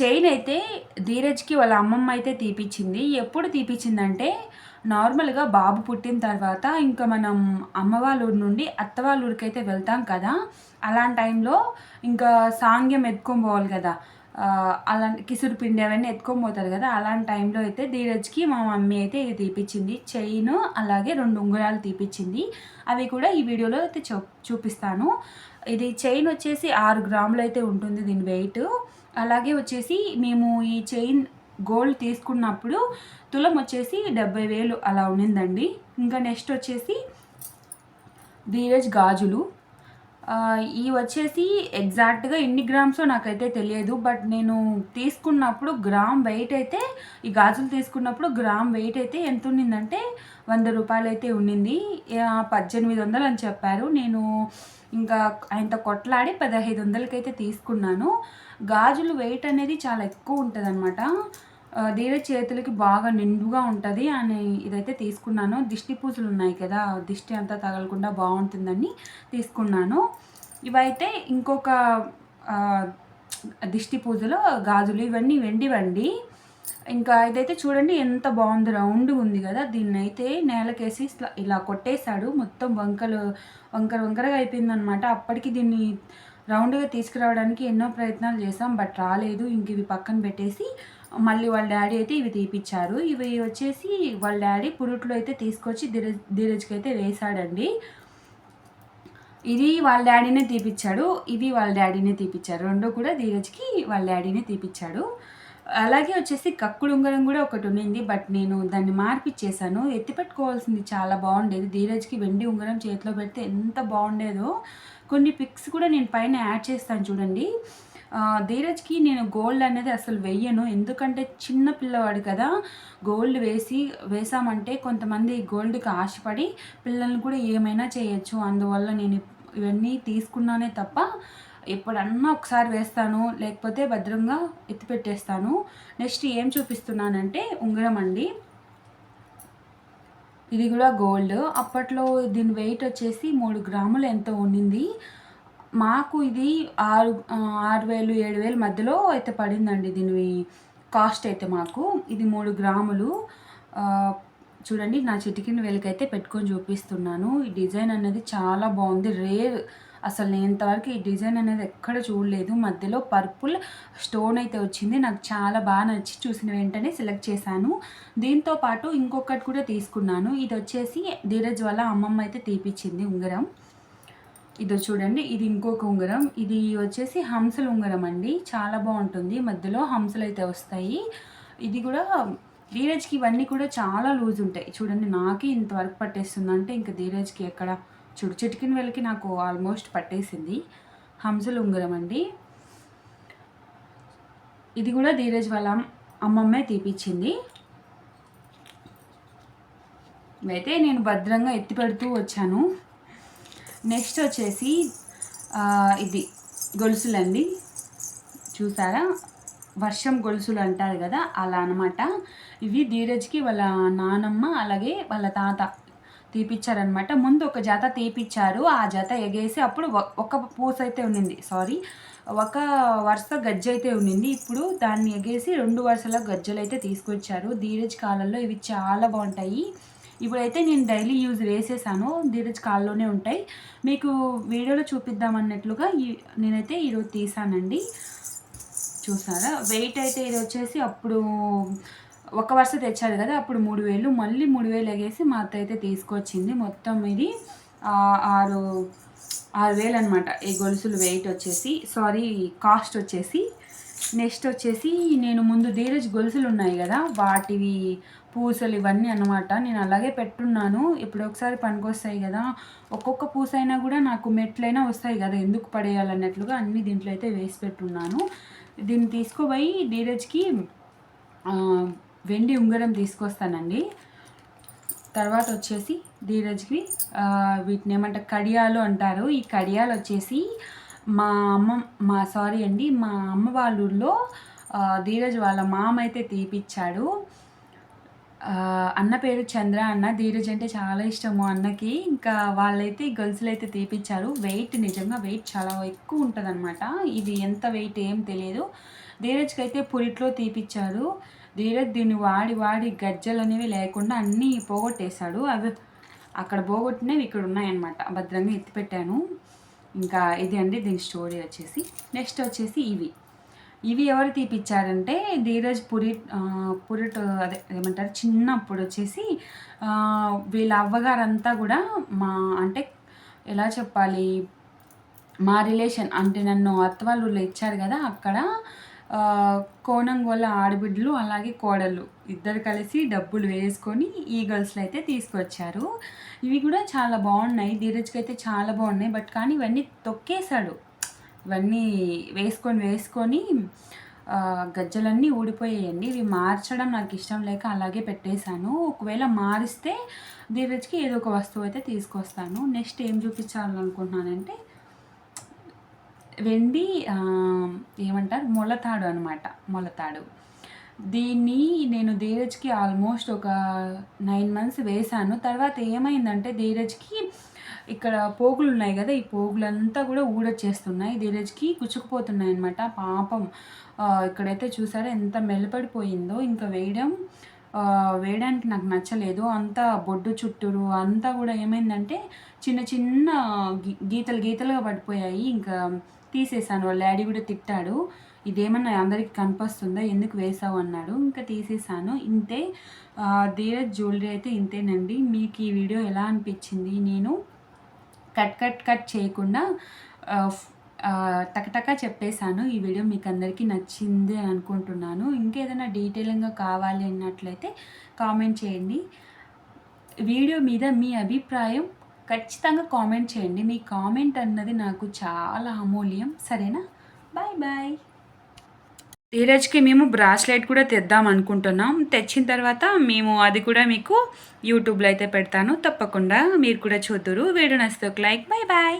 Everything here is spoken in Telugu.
చైన్ అయితే ధీరజ్కి వాళ్ళ అమ్మమ్మ అయితే తీపిచ్చింది. ఎప్పుడు తీపిచ్చిందంటే నార్మల్గా బాబు పుట్టిన తర్వాత ఇంకా మనం అమ్మ వాళ్ళ ఊరి నుండి అత్త వాళ్ళ ఊరికి అయితే వెళ్తాం కదా. అలాంటి టైంలో ఇంకా సాంగ్యం ఎత్తుకొని పోవాలి కదా. అలా కిసురు పిండి అవన్నీ ఎత్తుకొని పోతారు కదా. అలాంటి టైంలో అయితే ధీరజ్కి మా మమ్మీ అయితే ఇది తీపిచ్చింది. చైన్ అలాగే రెండు ఉంగరాలు తీపిచ్చింది. అవి కూడా ఈ వీడియోలో అయితే చూ చూపిస్తాను. ఇది చైన్ వచ్చేసి ఆరు గ్రాములు అయితే ఉంటుంది దీని వెయిట్ అలాగే వచ్చేసి మేము ఈ చైన్ గోల్డ్ తీసుకున్నప్పుడు తులం వచ్చేసి డెబ్బై వేలు అలా ఉండిందండి. ఇంకా నెక్స్ట్ వచ్చేసి ధీరజ్ గాజులు. ఈ వచ్చేసి ఎగ్జాక్ట్గా ఎన్ని గ్రామ్సో నాకైతే తెలియదు బట్ నేను తీసుకున్నప్పుడు గ్రామ్ వెయిట్ అయితే ఈ గాజులు తీసుకున్నప్పుడు గ్రామ్ వెయిట్ అయితే ఎంత ఉండిందంటే వంద రూపాయలు అయితే ఉండింది పద్దెనిమిది వందలు అని చెప్పారు. నేను ఇంకా ఆయనతో కొట్లాడి పదహైదు వందలకైతే తీసుకున్నాను. గాజులు వెయిట్ అనేది చాలా ఎక్కువ ఉంటుంది అన్నమాట ధీరజ్ చేతులకి బాగా నిండుగా ఉంటుంది అని ఇదైతే తీసుకున్నాను. దిష్టి పూజలు ఉన్నాయి కదా దిష్టి అంతా తగలకుండా బాగుంటుందని తీసుకున్నాను. ఇవైతే ఇంకొక దిష్టి పూజలో గాజులు ఇవన్నీ వెండివండి ఇంకా ఇదైతే చూడండి ఎంత బాగుంది రౌండ్ ఉంది కదా. దీన్ని అయితే నేలకేసి ఇలా కొట్టేశాడు. మొత్తం వంకలు వంకర వంకరగా అయిపోయిందనమాట అప్పటికి దీన్ని రౌండ్గా తీసుకురావడానికి ఎన్నో ప్రయత్నాలు చేసాం బట్ రాలేదు. ఇంక ఇవి పక్కన పెట్టేసి మళ్ళీ వాళ్ళ డాడీ అయితే ఇవి తీపిచ్చారు. ఇవి వచ్చేసి వాళ్ళ డాడీ పురుట్లో అయితే తీసుకొచ్చి ధీరజ్ ధీరజ్కి అయితే వేశాడండి ఇది వాళ్ళ డాడీనే తీపిచ్చాడు. ఇవి వాళ్ళ డాడీనే తీపిచ్చారు. రెండు కూడా ధీరజ్కి వాళ్ళ డాడీనే తీపిచ్చాడు. అలాగే వచ్చేసి కక్కుడు ఉంగరం కూడా ఒకటి ఉండింది బట్ నేను దాన్ని మార్పిచ్చేసాను. ఎత్తి పెట్టుకోవాల్సింది చాలా బాగుండేది. ధీరజ్కి వెండి ఉంగరం చేతిలో పెడితే ఎంత బాగుండేదో. కొన్ని పిక్స్ కూడా నేను పైన యాడ్ చేస్తాను చూడండి. ధీరజ్కి నేను గోల్డ్ అనేది అసలు వెయ్యను. ఎందుకంటే చిన్న పిల్లవాడు కదా గోల్డ్ వేసి వేసామంటే కొంతమంది గోల్డ్కి ఆశపడి పిల్లల్ని కూడా ఏమైనా చేయొచ్చు. అందువల్ల నేను ఇవన్నీ తీసుకున్నానే తప్ప ఎప్పుడన్నా ఒకసారి వేస్తాను లేకపోతే భద్రంగా ఎత్తిపెట్టేస్తాను నెక్స్ట్ ఏం చూపిస్తున్నానంటే ఉంగరం అండి. ఇది కూడా గోల్డ్ అప్పట్లో దీని వెయిట్ వచ్చేసి మూడు గ్రాములు ఎంతో ఉండింది. మాకు ఇది ఆరు ఆరు వేలు ఏడు వేలు మధ్యలో అయితే పడిందండి దీని కాస్ట్ అయితే మాకు. ఇది మూడు గ్రాములు. చూడండి నా చిటికిన వేలకైతే పెట్టుకొని చూపిస్తున్నాను. ఈ డిజైన్ అనేది చాలా బాగుంది. రేర్. అసలు నేను ఇంతవరకు ఈ డిజైన్ అనేది ఎక్కడ చూడలేదు. మధ్యలో పర్పుల్ స్టోన్ అయితే వచ్చింది. నాకు చాలా బాగా నచ్చి చూసిన వెంటనే సెలెక్ట్ చేశాను. దీంతో పాటు ఇంకొకటి కూడా తీసుకున్నాను. ఇది వచ్చేసి ధీరజ్ వల్ల అమ్మమ్మ అయితే తీపిచ్చింది ఉంగరం. ఇది చూడండి ఇది ఇంకొక ఉంగరం. ఇది వచ్చేసి హంసల ఉంగరం అండి. చాలా బాగుంటుంది. మధ్యలో హంసలు అయితే వస్తాయి. ఇది కూడా ధీరజ్కి ఇవన్నీ కూడా చాలా లూజ్ ఉంటాయి. చూడండి నాకే ఇంతవరకు పట్టేస్తుంది. అంటే ఇంకా ధీరజ్కి ఎక్కడ చూడు చిటికిన వెళ్ళకి నాకు ఆల్మోస్ట్ పట్టేసింది. హంసల ఉంగరం అండి. ఇది కూడా ధీరజ్ వాళ్ళ అమ్మమ్మే తీపిచ్చింది. అయితే నేను భద్రంగా ఎత్తి పెడుతూ వచ్చాను. నెక్స్ట్ వచ్చేసి ఇది గొలుసులండి. చూసారా? వర్షం గొలుసులు అంటారు కదా అలా అనమాట ఇవి ధీరజ్కి వాళ్ళ నానమ్మ అలాగే వాళ్ళ తాత తీపిచ్చారనమాట ముందు ఒక జత తీపిచ్చారు. ఆ జత ఎగేసి అప్పుడు ఒక పూస అయితే ఉండింది సారీ ఒక వరుస గజ్జ అయితే ఉండింది ఇప్పుడు దాన్ని ఎగేసి రెండు వరుసల గజ్జలు అయితే తీసుకొచ్చారు. ధీరజ్ కాలంలో ఇవి చాలా బాగుంటాయి. ఇప్పుడైతే నేను డైలీ యూజ్ వేసేసాను ధీరజ్ కాల్లోనే ఉంటాయి. మీకు వీడియోలో చూపిద్దామన్నట్లుగా ఈ నేనైతే ఈరోజు తీసానండి. చూసారా? వెయిట్ అయితే ఇది వచ్చేసి అప్పుడు ఒక వరుస తెచ్చారు కదా అప్పుడు మూడు వేలు. మళ్ళీ మూడు వేలు ఎగేసి మా అత్త అయితే తీసుకొచ్చింది. మొత్తం ఇది ఆరు ఆరు వేలు అనమాట ఈ గొలుసులు వెయిట్ వచ్చేసి సారీ కాస్ట్ వచ్చేసి నెక్స్ట్ వచ్చేసి నేను ముందు ధీరజ్ గొలుసులు ఉన్నాయి కదా వాటివి పూసలు ఇవన్నీ అన్నమాట. నేను అలాగే పెట్టున్నాను. ఇప్పుడు ఒకసారి పనికొస్తాయి కదా. ఒక్కొక్క పూస అయినా కూడా నాకు మెట్లైనా వస్తాయి కదా. ఎందుకు పడేయాలన్నట్లుగా అన్ని దీంట్లో అయితే వేసి పెట్టున్నాను. దీన్ని తీసుకుపోయి ధీరజ్కి వెండి ఉంగరం తీసుకొస్తానండి. తర్వాత వచ్చేసి ధీరజ్కి వీటిని ఏమంటారు? కడియాలు అంటారు. ఈ కడియాలు వచ్చేసి మా అమ్మ మా సారీ అండి మా అమ్మ వాళ్ళ ఊళ్ళో ధీరజ్ వాళ్ళ మామ అయితే తీపిచ్చాడు. అన్న పేరు చంద్ర అన్న ధీరజ్ అంటే చాలా ఇష్టము అన్నకి. ఇంకా వాళ్ళైతే గర్ల్స్లు అయితే తీపిచ్చారు. వెయిట్ నిజంగా వెయిట్ చాలా ఎక్కువ ఉంటుంది అనమాట ఇది ఎంత వెయిట్ ఏం తెలియదు. ధీరజ్కి అయితే పురిట్లో తీపిచ్చారు. ధీరజ్ దీన్ని వాడి వాడి గజ్జలు అనేవి లేకుండా అన్నీ పోగొట్టేశాడు. అవి అక్కడ పోగొట్టినవి ఇక్కడ ఉన్నాయన్నమాట భద్రంగా ఎత్తిపెట్టాను. ఇంకా ఇది అండి దీని స్టోరీ వచ్చేసి. నెక్స్ట్ వచ్చేసి ఇవి. ఇవి ఎవరు తీపిచ్చారంటే ధీరజ్ పురి పురిట్ అదే ఏమంటారు చిన్నప్పుడు వచ్చేసి వీళ్ళ అవ్వగారంతా కూడా మా అంటే ఎలా చెప్పాలి మా రిలేషన్ అంటే నన్ను అత్త ఇచ్చారు కదా అక్కడ. కోణం వల్ల ఆడబిడ్డలు అలాగే కోడళ్ళు ఇద్దరు కలిసి డబ్బులు వేసుకొని ఈ గర్ల్స్లో అయితే తీసుకొచ్చారు. ఇవి కూడా చాలా బాగున్నాయి. ధీరజ్కి అయితే చాలా బాగున్నాయి. బట్ కానీ ఇవన్నీ తొక్కేశాడు. ఇవన్నీ వేసుకొని వేసుకొని గజ్జలన్నీ ఊడిపోయాయండి. ఇవి మార్చడం నాకు ఇష్టం లేక అలాగే పెట్టేశాను. ఒకవేళ మారిస్తే ధీరజ్కి ఏదో ఒక వస్తువు అయితే తీసుకొస్తాను. నెక్స్ట్ ఏం చూపించాలనుకుంటున్నానంటే వెండి ఏమంటారు? మొలతాడు అనమాట మొలతాడు. దీన్ని నేను ధీరజ్కి ఆల్మోస్ట్ ఒక నైన్ మంత్స్ వేశాను. తర్వాత ఏమైందంటే ధీరజ్కి ఇక్కడ పోగులు ఉన్నాయి కదా ఈ పోగులంతా కూడా ఊడొచ్చేస్తున్నాయి. ధీరజ్కి గుచ్చుకుపోతున్నాయి అనమాట పాపం ఇక్కడైతే చూసారా ఎంత మెల్లపడిపోయిందో ఇంకా వేయడం వేయడానికి నాకు నచ్చలేదు. అంతా బొడ్డు చుట్టూరు అంతా కూడా ఏమైందంటే చిన్న చిన్న గీ- గీతలు గీతలుగా పడిపోయాయి. ఇంకా తీసేసాను వాళ్ళ డాడీ కూడా తిట్టాడు. ఇదేమన్నా అందరికి కనిపిస్తుందా? ఎందుకు వేసావు అన్నాడు. ఇంకా తీసేసాను ఇంతే. ధీరజ్ జ్యువెలరీ అయితే ఇంతేనండి. మీకు ఈ వీడియో ఎలా అనిపించింది? నేను కట్ కట్ కట్ చేయకుండా టకటక టకటకా చెప్పేశాను. ఈ వీడియో మీకు అందరికీ నచ్చింది అని అనుకుంటున్నాను. ఇంకేదైనా డీటెయిలింగ్గా కావాలి అన్నట్లయితే కామెంట్ చేయండి. వీడియో మీద మీ అభిప్రాయం ఖచ్చితంగా కామెంట్ చేయండి. మీ కామెంట్ అన్నది నాకు చాలా అమూల్యం. సరేనా? బాయ్ బాయ్ ధీరజ్కి మేము బ్రాస్లెట్ కూడా తెద్దాం అనుకుంటున్నాం. తెచ్చిన తర్వాత మేము అది కూడా మీకు యూట్యూబ్లో అయితే పెడతాను. తప్పకుండా మీరు కూడా చూద్దురు. వీడియో నచ్చితే ఒక లైక్. Bye bye